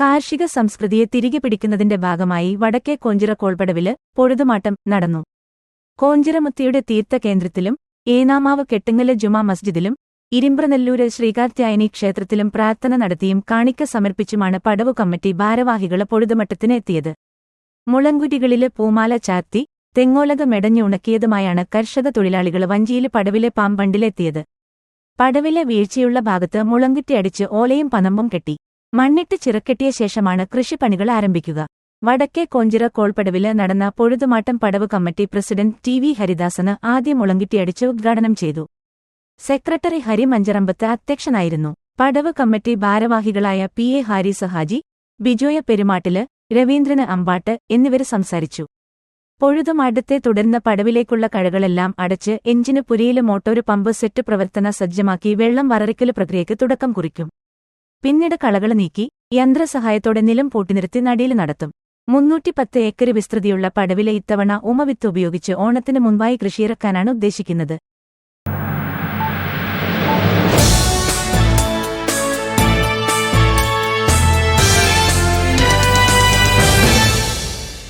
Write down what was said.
കാർഷിക സംസ്കൃതിയെ തിരികെ പിടിക്കുന്നതിന്റെ ഭാഗമായി വടക്കേ കോഞ്ചിറ കോൾപടവിൽ പൊഴുതുമാട്ടം നടന്നു. കോഞ്ചിറമുത്തിയുടെ തീർത്ഥകേന്ദ്രത്തിലും ഏനാമാവ് കെട്ടുങ്ങൽ ജുമാ മസ്ജിദിലും ഇരിമ്പ്രനെല്ലൂര് ശ്രീകാർത്യായനി ക്ഷേത്രത്തിലും പ്രാർത്ഥന നടത്തിയും കാണിക്ക സമർപ്പിച്ചുമാണ് പടവു കമ്മിറ്റി ഭാരവാഹികൾ പൊഴുതുമട്ടത്തിന് എത്തിയത്. മുളങ്കുറ്റികളിൽ പൂമാല ചാർത്തി തെങ്ങോലക മെടഞ്ഞുണക്കിയതുമായാണ് കർഷക തൊഴിലാളികൾ വഞ്ചിയിലെ പടവിലെ പാമ്പണ്ടിലെത്തിയത്. പടവിലെ വീഴ്ചയുള്ള ഭാഗത്ത് മുളങ്കുറ്റിയടിച്ച് ഓലയും പനമ്പും കെട്ടി. മണ്ണിട്ട് ചിറക്കെട്ടിയ ശേഷമാണ് കൃഷിപ്പണികൾ ആരംഭിക്കുക. വടക്കേ കോഞ്ചിറ കോൾപ്പടവിൽ നടന്ന പൊഴുതുമാട്ടം പടവ് കമ്മിറ്റി പ്രസിഡന്റ് ടി വി ഹരിദാസന് ആദ്യം മുളങ്കിട്ടിയടിച്ച് ഉദ്ഘാടനം ചെയ്തു. സെക്രട്ടറി ഹരി മഞ്ചറമ്പത്ത് അധ്യക്ഷനായിരുന്നു. പടവ് കമ്മിറ്റി ഭാരവാഹികളായ പി എ ഹാരി സഹാജി ബിജോയ പെരുമാട്ടിൽ രവീന്ദ്രന് അമ്പാട്ട് എന്നിവര് സംസാരിച്ചു. പൊഴുതുമാട്ടത്തെ തുടർന്ന് പടവിലേക്കുള്ള കഴകളെല്ലാം അടച്ച് എഞ്ചിന് പുരിയിൽ മോട്ടോര് പമ്പ് സെറ്റ് പ്രവർത്തന സജ്ജമാക്കി വെള്ളം വററിക്കൽ പ്രക്രിയയ്ക്ക് തുടക്കം കുറിക്കും. പിന്നീട് കളകൾ നീക്കി യന്ത്രസഹായത്തോടെ നിലം പൂട്ടിനിർത്തി നടിയിൽ നടത്തും. മുന്നൂറ്റിപ്പത്ത് ഏക്കർ വിസ്തൃതിയുള്ള പടവിലെ ഇത്തവണ ഉമവിത്ത് ഉപയോഗിച്ച് ഓണത്തിന് മുൻപായി കൃഷിയിറക്കാനാണ് ഉദ്ദേശിക്കുന്നത്.